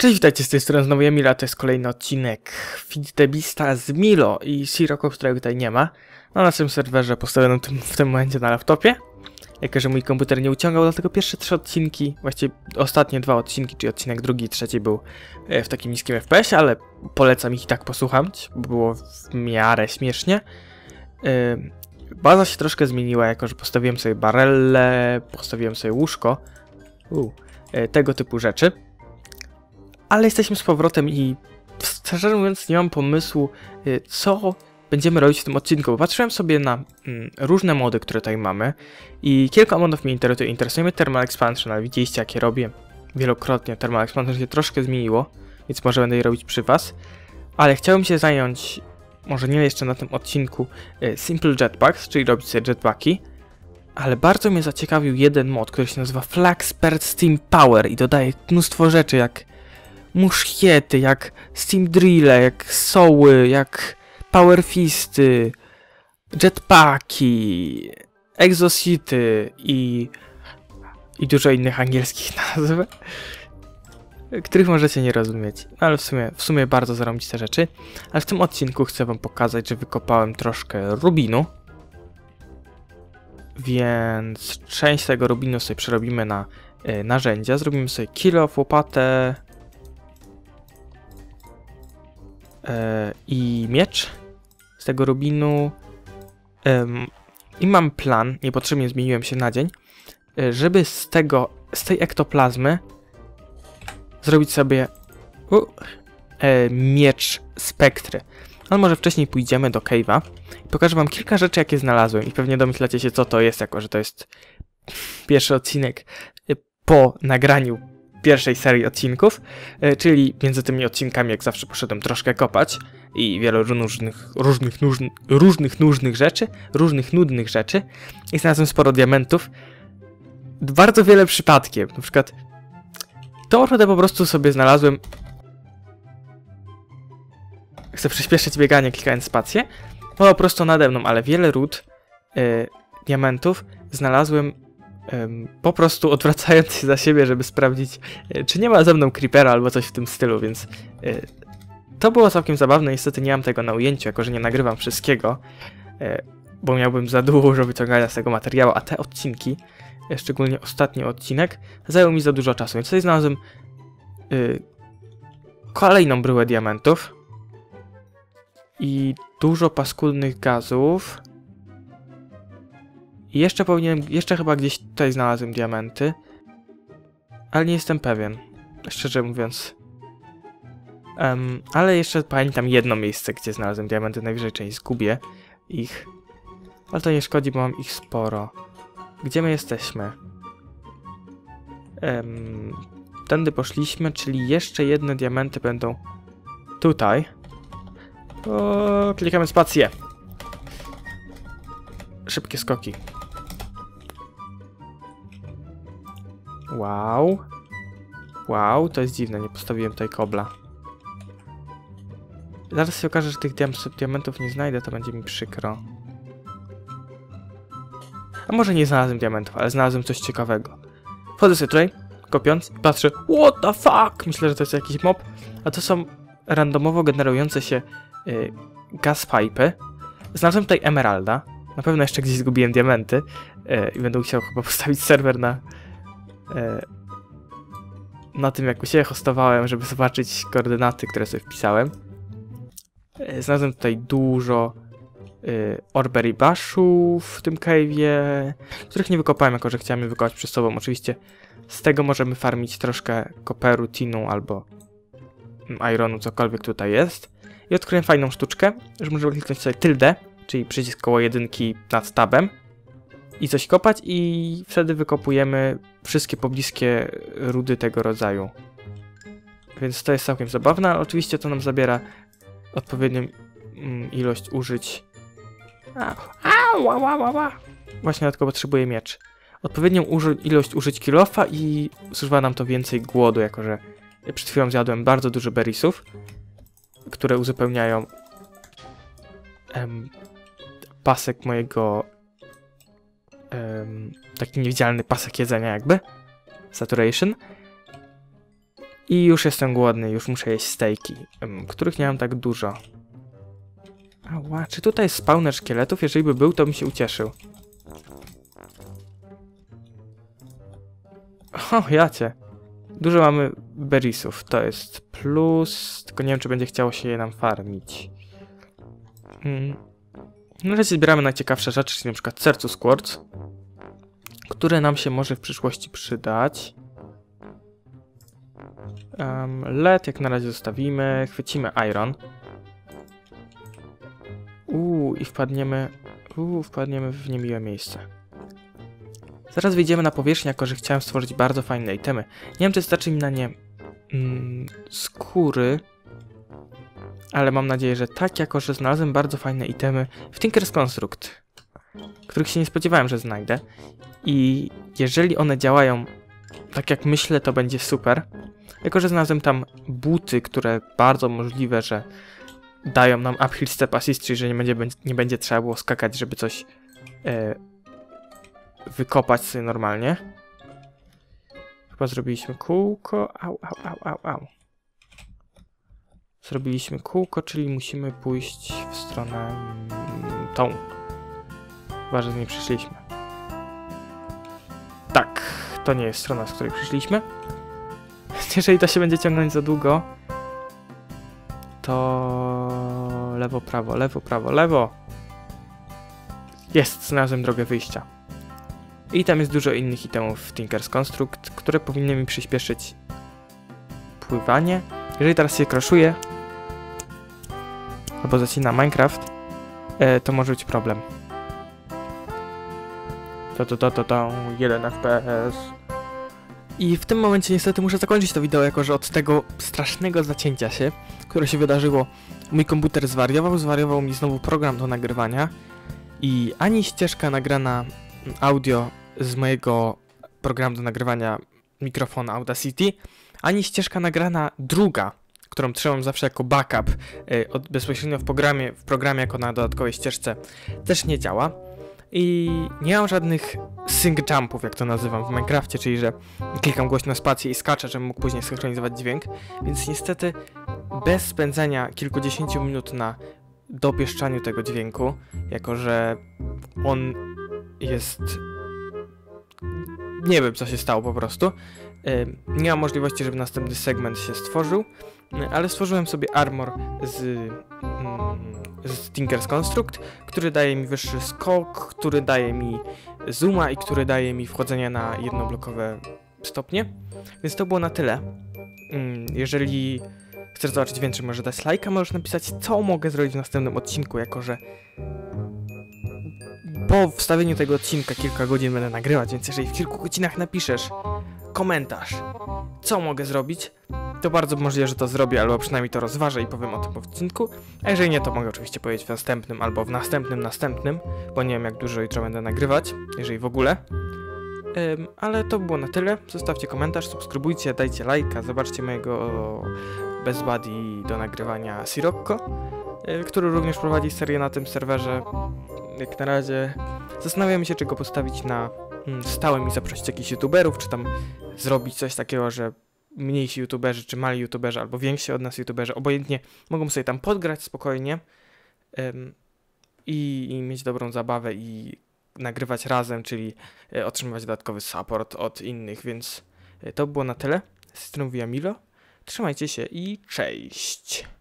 Cześć, witajcie z tej strony znowu Emila, to jest kolejny odcinek Feed z Milo i Siroko, którego tutaj nie ma. Na naszym serwerze postawionym tym, w tym momencie na laptopie. Jako, że mój komputer nie uciągał, dlatego pierwsze trzy odcinki, właściwie ostatnie dwa odcinki, czyli odcinek drugi i trzeci był e, w takim niskim FPS, ale polecam ich i tak posłuchać, bo było w miarę śmiesznie. E, Baza się troszkę zmieniła, jako że postawiłem sobie barelle, postawiłem sobie łóżko, u, e, tego typu rzeczy. Ale jesteśmy z powrotem i szczerze mówiąc nie mam pomysłu, y, co będziemy robić w tym odcinku. Patrzyłem sobie na mm, różne mody, które tutaj mamy i kilka modów mnie interesuje. Interesuje mnie Thermal Expansion, ale widzieliście jak je robię wielokrotnie. Thermal Expansion się troszkę zmieniło, więc może będę je robić przy was. Ale chciałbym się zająć, może nie jeszcze na tym odcinku, y, Simple Jetpacks, czyli robić sobie jetpacki. Ale bardzo mnie zaciekawił jeden mod, który się nazywa Flaxpert Steam Power i dodaje mnóstwo rzeczy jak muszkiety, jak steam drille, jak soły, jak power fisty, jetpacki, exosity i, i dużo innych angielskich nazw, których możecie nie rozumieć. Ale w sumie, w sumie bardzo zarąbić te rzeczy. Ale w tym odcinku chcę wam pokazać, że wykopałem troszkę rubinu. Więc część tego rubinu sobie przerobimy na y, narzędzia. Zrobimy sobie kilo, łopatę, i miecz z tego rubinu. I mam plan, niepotrzebnie zmieniłem się na dzień, e, żeby z tego, z tej ektoplazmy zrobić sobie u, e, miecz spektry. Ale może wcześniej pójdziemy do cave'a i pokażę wam kilka rzeczy, jakie znalazłem i pewnie domyślacie się, co to jest, jako że to jest pierwszy odcinek e, po nagraniu pierwszej serii odcinków, e, czyli między tymi odcinkami jak zawsze poszedłem troszkę kopać i wiele różnych, różnych, różnych, różnych rzeczy, różnych nudnych rzeczy. I znalazłem sporo diamentów. Bardzo wiele przypadkiem, na przykład tą rudę po prostu sobie znalazłem. Chcę przyspieszyć bieganie klikając spację, no po prostu nade mną, ale wiele ród y, diamentów znalazłem po prostu odwracając się za siebie, żeby sprawdzić, e, czy nie ma ze mną creepera albo coś w tym stylu, więc e, to było całkiem zabawne. Niestety nie mam tego na ujęciu, jako że nie nagrywam wszystkiego, e, bo miałbym za dużo wyciągania z tego materiału, a te odcinki, szczególnie ostatni odcinek, zajął mi za dużo czasu. Więc tutaj znalazłem kolejną bryłę diamentów i dużo paskudnych gazów. I jeszcze powinienem, jeszcze chyba gdzieś tutaj znalazłem diamenty. Ale nie jestem pewien, szczerze mówiąc. Um, ale jeszcze pamiętam jedno miejsce, gdzie znalazłem diamenty, najwyżej część zgubię ich. Ale to nie szkodzi, bo mam ich sporo. Gdzie my jesteśmy? Um, tędy poszliśmy, czyli jeszcze jedne diamenty będą tutaj. O, klikamy spację. Szybkie skoki. Wow. Wow, to jest dziwne, nie postawiłem tutaj kobla. Zaraz się okaże, że tych diam diamentów nie znajdę, to będzie mi przykro. A może nie znalazłem diamentów, ale znalazłem coś ciekawego. Wchodzę sobie tutaj, kopiąc, patrzę, what the fuck! Myślę, że to jest jakiś mob, a to są randomowo generujące się yy, gaspipy. Znalazłem tutaj emeralda. Na pewno jeszcze gdzieś zgubiłem diamenty yy, i będę musiał chyba postawić serwer na na tym, jak u siebie hostowałem, żeby zobaczyć koordynaty, które sobie wpisałem. E, znalazłem tutaj dużo y, Orbery Bashów w tym cave'ie, których nie wykopałem, jako że chciałem je wykopać przed sobą. Oczywiście z tego możemy farmić troszkę koperu, tinu albo ironu, cokolwiek tutaj jest. I odkryłem fajną sztuczkę, że możemy kliknąć sobie tilde, czyli przycisk koło jedynki nad tabem i coś kopać i wtedy wykopujemy wszystkie pobliskie rudy tego rodzaju. Więc to jest całkiem zabawne, oczywiście to nam zabiera odpowiednią mm, ilość użyć. Właśnie dlatego potrzebuję miecz. Odpowiednią uży ilość użyć kilofa i zużywa nam to więcej głodu, jako że przed chwilą zjadłem bardzo dużo berisów, które uzupełniają em, pasek mojego taki niewidzialny pasek jedzenia jakby. Saturation. I już jestem głodny, już muszę jeść stejki, których nie mam tak dużo. Ała, czy tutaj jest spawner szkieletów? Jeżeli by był, to bym się ucieszył. O, jacie. Dużo mamy berrisów, to jest plus, tylko nie wiem, czy będzie chciało się je nam farmić. Mm. Na razie zbieramy najciekawsze rzeczy, czyli przykład sercu Quartz, które nam się może w przyszłości przydać. LED jak na razie zostawimy, chwycimy iron. Uuu, i wpadniemy, uuu, wpadniemy w niemiłe miejsce. Zaraz wyjdziemy na powierzchnię, jako że chciałem stworzyć bardzo fajne itemy. Nie wiem, czy starczy mi na nie mm, skóry, ale mam nadzieję, że tak, jako że znalazłem bardzo fajne itemy w Tinker's Construct, których się nie spodziewałem, że znajdę. I jeżeli one działają tak jak myślę, to będzie super. Jako, że znalazłem tam buty, które bardzo możliwe, że dają nam uphill step assist, czyli że nie będzie, nie będzie trzeba było skakać, żeby coś e, wykopać sobie normalnie. Chyba zrobiliśmy kółko. Au, au, au, au, au. Zrobiliśmy kółko, czyli musimy pójść w stronę mm, tą. Chyba, że z niej przyszliśmy. Tak, to nie jest strona, z której przyszliśmy. Jeżeli to się będzie ciągnąć za długo, to lewo, prawo, lewo, prawo, lewo. Jest, znalazłem drogę wyjścia. I tam jest dużo innych itemów w Tinker's Construct, które powinny mi przyspieszyć pływanie. Jeżeli teraz się crashuję, albo zacina Minecraft, e, to może być problem. To, to, to, to, to, 1 FPS. I w tym momencie niestety muszę zakończyć to wideo, jako że od tego strasznego zacięcia się, które się wydarzyło, mój komputer zwariował, zwariował mi znowu program do nagrywania i ani ścieżka nagrana audio z mojego programu do nagrywania mikrofonu Audacity, ani ścieżka nagrana druga, którą trzymam zawsze jako backup yy, od, bezpośrednio w programie, w programie jako na dodatkowej ścieżce, też nie działa. I nie mam żadnych sync jumpów, jak to nazywam w Minecrafcie, czyli że klikam głośno spację i skaczę, żebym mógł później synchronizować dźwięk. Więc niestety bez spędzenia kilkudziesięciu minut na dopieszczaniu tego dźwięku, jako że on jest nie wiem, co się stało po prostu. Nie mam możliwości, żeby następny segment się stworzył, ale stworzyłem sobie armor z, mm, z Tinker's Construct, który daje mi wyższy skok, który daje mi zooma i który daje mi wchodzenie na jednoblokowe stopnie. Więc to było na tyle. Mm, jeżeli chcesz zobaczyć więcej, może dać lajka, możesz napisać, co mogę zrobić w następnym odcinku, jako że po wstawieniu tego odcinka kilka godzin będę nagrywać, więc jeżeli w kilku godzinach napiszesz komentarz, co mogę zrobić, to bardzo możliwe, że to zrobię, albo przynajmniej to rozważę i powiem o tym w odcinku. A jeżeli nie, to mogę oczywiście powiedzieć w następnym, albo w następnym, następnym, bo nie wiem jak dużo jutro będę nagrywać, jeżeli w ogóle. Ale to było na tyle. Zostawcie komentarz, subskrybujcie, dajcie lajka, zobaczcie mojego Best Buddy do nagrywania Sirocco, yy, który również prowadzi serię na tym serwerze jak na razie zastanawiamy się, czy go postawić na stałym i zaprosić jakichś youtuberów, czy tam zrobić coś takiego, że mniejsi youtuberzy, czy mali youtuberzy, albo więksi od nas youtuberzy, obojętnie mogą sobie tam podgrać spokojnie ym, i, i mieć dobrą zabawę i nagrywać razem, czyli y, otrzymywać dodatkowy support od innych, więc y, to było na tyle. Z strony Milo. Trzymajcie się i cześć!